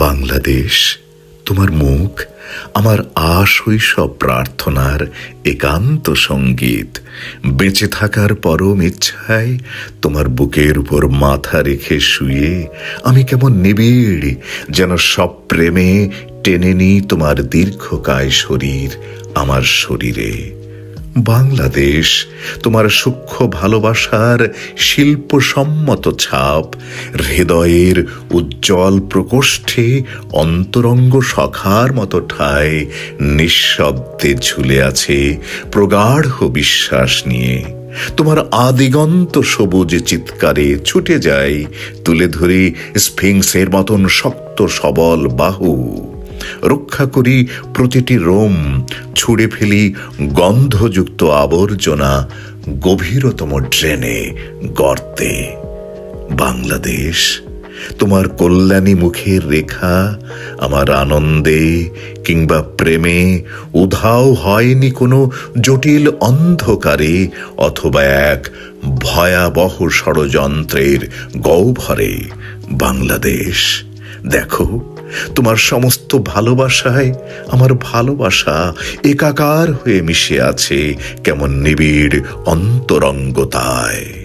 বাংলাদেশ, তোমার মুখ, আমার আশৈশব প্রার্থনার একান্ত সংগীত। বেঁচে থাকার পরম ইচ্ছায় তোমার বুকের উপর মাথা রেখে শুয়ে আমি কেমন নিবিড় যেন সব প্রেমে টেনে নি তোমার দীর্ঘকায় শরীর আমার শরীরে। বাংলাদেশ, তোমার সূক্ষ্ম ভালোবাসার শিল্পসম্মত ছাপ, হৃদয়ের উজ্জ্বল প্রকোষ্ঠে অন্তরঙ্গ সখার মতো ঠায় নিঃশব্দে ঝুলে আছে প্রগাঢ় বিশ্বাস নিয়ে। তোমার আদিগন্ত সবুজ চিৎকারে ছুটে যায় তুলে ধরে স্ফিংসের মতন শক্ত সবল বাহু। রক্ষা করি প্রতিটি রোম, ছুঁড়ে ফেলি গন্ধযুক্ত আবর্জনা গভীরতম ড্রেনে গর্তে। বাংলাদেশ, তোমার কল্যাণী মুখের রেখা আমার আনন্দে কিংবা প্রেমে উধাও হয়নি কোনো জটিল অন্ধকারে অথবা এক ভয়াবহ ষড়যন্ত্রের গহ্বরে। বাংলাদেশ দেখো তোমার সমস্ত ভালোবাসায় আমার ভালোবাসা একাকার হয়ে মিশে আছে কেমন নিবিড় অন্তরঙ্গতায়।